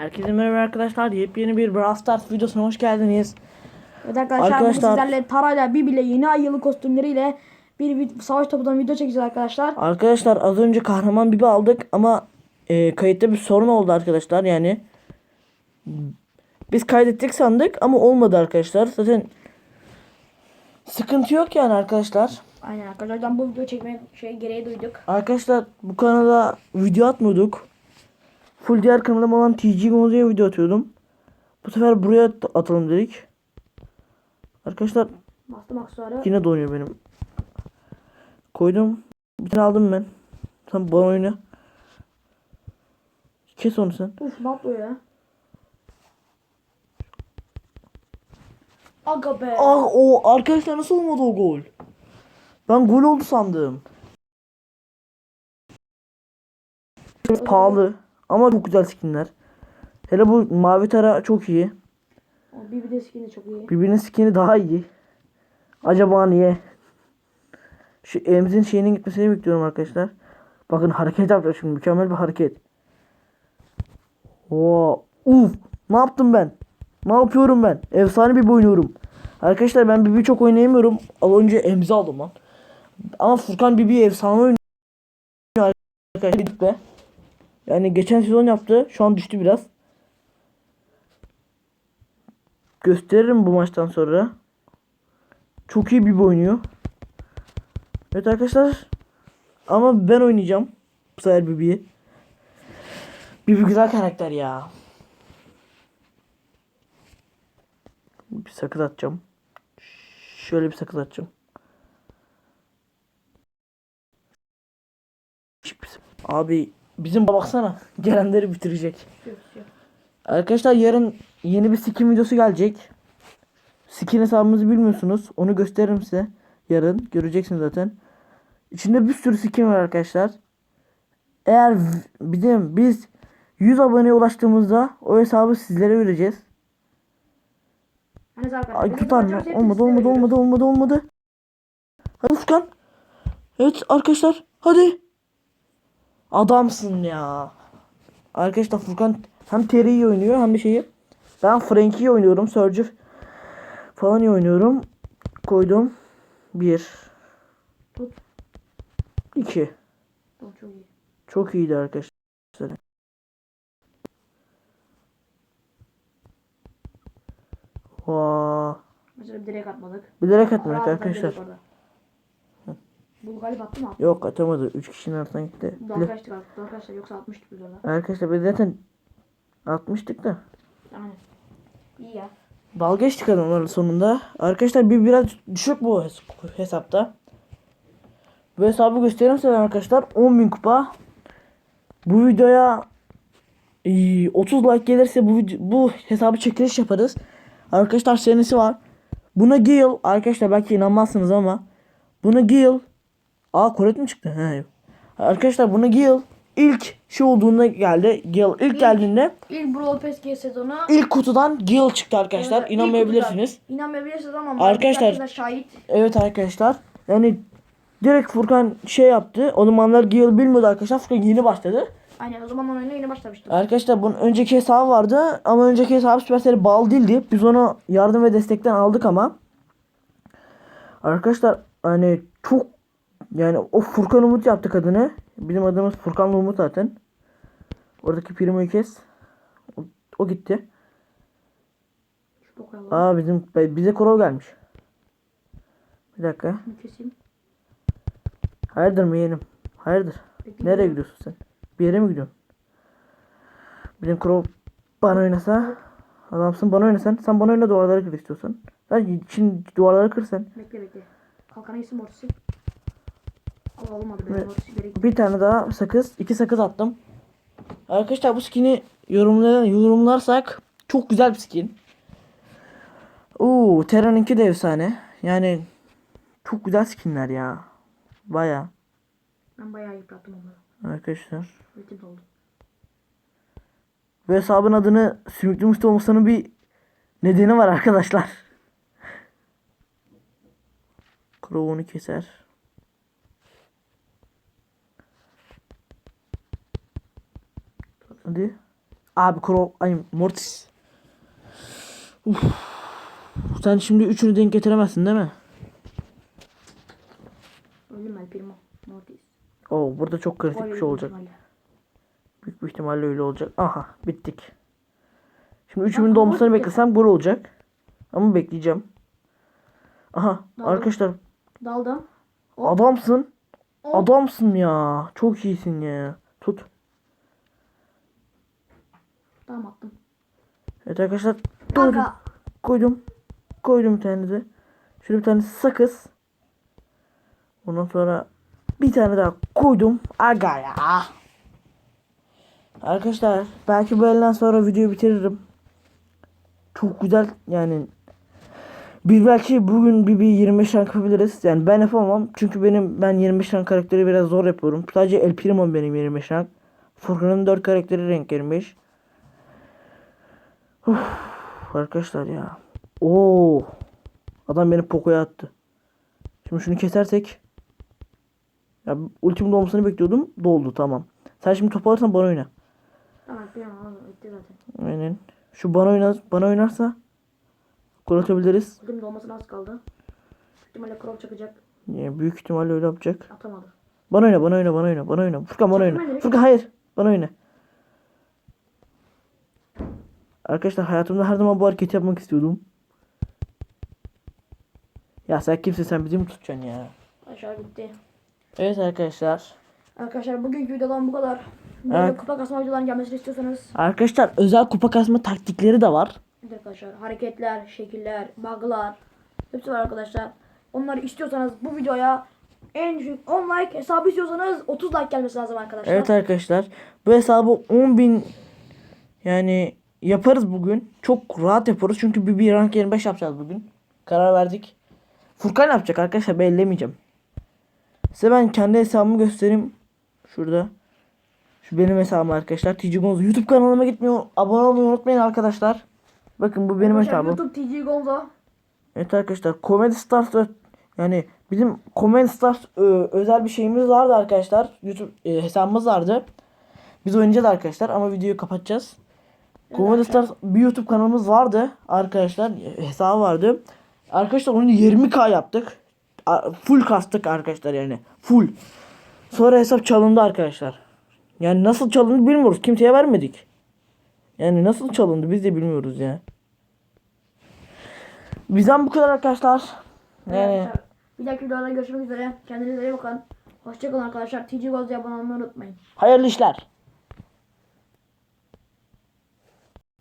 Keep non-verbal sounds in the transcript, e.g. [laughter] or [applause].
Herkese merhaba arkadaşlar. Yepyeni bir Brawl Stars videosuna hoş geldiniz. Evet arkadaşlar, Arkadaşlar- sizlerle Tara'yla Bibi ile yeni ay yılı kostümleriyle bir savaş topudan video çekeceğiz arkadaşlar. Arkadaşlar az önce kahraman Bibi aldık ama e, kayıtta bir sorun oldu arkadaşlar yani. Biz kaydettik sandık ama olmadı arkadaşlar. Zaten sıkıntı yok yani arkadaşlar. Aynen arkadaşlar bu video çekmeye şey gereği duyduk. Arkadaşlar bu kanala video atmıyorduk. Full diğer kanalım olan TG Gomozu'ya video atıyordum. Bu sefer buraya at- atalım dedik. Arkadaşlar Bastım aksesuarı. Yine donuyor benim. Koydum. Bir tane aldım ben. Sen bana oyna. Kes onu sen. Uf ne yapıyor ya? Aga be. Ah o arkadaşlar nasıl olmadı o gol? Ben gol oldu sandım. Pahalı ama çok güzel skinler. Hele bu mavi tara çok iyi. De skin'i çok iyi. Birbirinin skini daha iyi. Acaba niye? Şu emzin şeyinin gitmesini bekliyorum arkadaşlar. Bakın hareket yapacak şimdi. Mükemmel bir hareket. Oo, uf, ne yaptım ben? Ne yapıyorum ben? Efsane bir oynuyorum. Arkadaşlar ben Bibi çok oynayamıyorum. Al önce emzi aldım lan. Ama Furkan Bibi efsane oynuyor. Arkadaşlar. Yani geçen sezon yaptı. Şu an düştü biraz. Gösteririm bu maçtan sonra. Çok iyi bir oynuyor. Evet arkadaşlar. Ama ben oynayacağım. Bu sefer Bibi'yi. Bibi güzel karakter ya. Bir sakız atacağım. Şöyle bir sakız atacağım. Abi bizim baksana gelenleri bitirecek. Şu. Arkadaşlar yarın yeni bir skin videosu gelecek. Skin hesabımızı bilmiyorsunuz. Onu gösteririm size. Yarın göreceksiniz zaten. İçinde bir sürü skin var arkadaşlar. Eğer bizim biz 100 aboneye ulaştığımızda o hesabı sizlere vereceğiz. Hani. Ay tutar mı? Olmadı olmadı olmadı olmadı olmadı. Hadi Furkan. Evet arkadaşlar hadi. Adamsın ya. Arkadaşlar Furkan hem Terry'i oynuyor hem de şeyi. Ben Frankie'yi oynuyorum. Surge falan oynuyorum. Koydum. Bir. Tut. iki. Çok iyi. Çok iyiydi arkadaşlar. Vaa. Mesela bir direkt atmadık. Bilerek atmadık Rahatlıkla arkadaşlar. Direkt orada. Bu galiba attı mı? Yok atamadı. Üç kişinin altından gitti. Daha Bile- kaçtık artık arkadaşlar yoksa atmıştık biz orada. Arkadaşlar biz zaten atmıştık da. Aynen. İyi ya. Dalga geçtik adamların sonunda. Arkadaşlar bir biraz düşük bu hes- hesapta. Bu hesabı göstereyim size arkadaşlar. 10.000 kupa. Bu videoya ee, 30 like gelirse bu bu hesabı çekiliş yaparız. Arkadaşlar senesi var. Buna Gale arkadaşlar belki inanmazsınız ama buna Gale Aa Koret mi çıktı? He. Arkadaşlar buna Gale ilk şey olduğunda geldi. Gale ilk, İlk- geldiğinde İlk Brawl Pass G sezonu. ilk kutudan Gale çıktı arkadaşlar. Evet, İnanmayabilirsiniz. İnanmayabilirsiniz ama Arkadaşlar- şahit. Evet arkadaşlar. Yani direkt Furkan şey yaptı. O zamanlar Gale bilmiyordu arkadaşlar. Furkan yeni başladı. Aynen o zaman oyuna yeni başlamıştım. Arkadaşlar bunun önceki hesabı vardı. Ama önceki hesabı Supercell'e bağlı değildi. Biz onu yardım ve destekten aldık ama. Arkadaşlar hani çok yani o Furkan Umut yaptık adını. Bizim adımız Furkan Umut zaten. Oradaki primoyu kes. O, o gitti. Aa bizim bize Koro gelmiş. Bir dakika. Keseyim. Hayırdır mı yeğenim? Hayırdır? Bekle. Nereye gidiyorsun sen? Bir yere mi gidiyorsun? Bizim Crow bana oynasa adamsın bana oynasan sen bana oyna duvarları kır istiyorsan. Sen şimdi duvarları kır sen. Bekle bekle. Kalkana gitsin mortisi. Olmadı Evet. benim gerek. Bir tane daha sakız. iki sakız attım. Arkadaşlar bu skin'i yorumlar, yorumlarsak çok güzel bir skin. Oo, Terra'nınki de efsane. Yani çok güzel skinler ya. Baya Ben bayağı yıprattım onları. arkadaşlar. Oldu. Bu hesabın adını Sümüklü Mustafa olmasının bir nedeni var arkadaşlar. [laughs] Crow onu keser. Hadi. Abi Crow ay Mortis. Uf. Sen şimdi üçünü denk getiremezsin değil mi? Öldüm El Primo. Mortis. Oo burada çok kritik bir şey olacak. Büyük bir ihtimalle öyle olacak. Aha bittik. Şimdi üçümün dolmasını beklesem gol olacak. Ama bekleyeceğim. Aha Daldım. arkadaşlar Daldım. Hop. adamsın. Hop. Adamsın ya. Çok iyisin ya. Tut. Tamam attım. Evet arkadaşlar. Kanka. Koydum. Koydum bir tane de. Şöyle bir tane sakız. Ondan sonra bir tane daha koydum. Aga ya. Arkadaşlar belki bu elden sonra videoyu bitiririm. Çok güzel yani. Biz belki bugün bir, bir 25 rank yapabiliriz. Yani ben yapamam. Çünkü benim ben 25 rank karakteri biraz zor yapıyorum. Sadece El Primo benim 25 rank. Furkan'ın 4 karakteri renk 25. Uf, arkadaşlar ya. Oo. Adam beni Poco'ya attı. Şimdi şunu kesersek. Ya ultimin dolmasını bekliyordum. Doldu tamam. Sen şimdi topu alırsan bana oyna. Tamam Primo oğlum, bitti zaten. Aynen. Şu bana oynar, bana oynarsa gol atabiliriz. Ultim dolmasına az kaldı. Büyük ihtimalle Crow çakacak. Yani büyük ihtimalle öyle yapacak. Atamadı. Bana oyna, bana oyna, bana oyna, bana oyna. Furkan bana Çakma oyna. direkt. Furkan hayır. Bana oyna. Arkadaşlar hayatımda her zaman bu hareketi yapmak istiyordum. Ya sen kimsin sen bizi mi tutacaksın ya? Aşağı gitti. Evet arkadaşlar. Arkadaşlar bugünkü videodan bu kadar. Böyle Evet. kupa kasma videoların gelmesini istiyorsanız Arkadaşlar özel kupa kasma taktikleri de var. Evet arkadaşlar hareketler, şekiller, bug'lar hepsi var arkadaşlar. Onları istiyorsanız bu videoya en düşük 10 like hesabı istiyorsanız 30 like gelmesi lazım arkadaşlar. Evet arkadaşlar. Bu hesabı 10.000 yani yaparız bugün. Çok rahat yaparız çünkü bir, bir rank 25 yapacağız bugün. Karar verdik. Furkan yapacak arkadaşlar ben ellemeyeceğim. Size ben kendi hesabımı göstereyim. Şurada. Şu benim hesabım arkadaşlar. TG Gonzo. YouTube kanalıma gitmeyi, abone olmayı unutmayın arkadaşlar. Bakın bu benim hesabım. YouTube TG Gonzo. Evet arkadaşlar Comedy Stars yani bizim Comedy Stars ö, özel bir şeyimiz vardı arkadaşlar. YouTube e, hesabımız vardı. Biz oynayacağız arkadaşlar ama videoyu kapatacağız. Comedy Stars bir YouTube kanalımız vardı arkadaşlar. Hesabı vardı. Arkadaşlar onu 20k yaptık. Full kastık arkadaşlar yani. Full. Sonra hesap çalındı arkadaşlar. Yani nasıl çalındı bilmiyoruz. Kimseye vermedik. Yani nasıl çalındı biz de bilmiyoruz ya. Bizden bu kadar arkadaşlar. Yani bir dahaki videoda görüşmek üzere. Kendinize iyi bakın. Hoşçakalın arkadaşlar. TG Gonzo'ya abone olmayı unutmayın. hayırlı işler.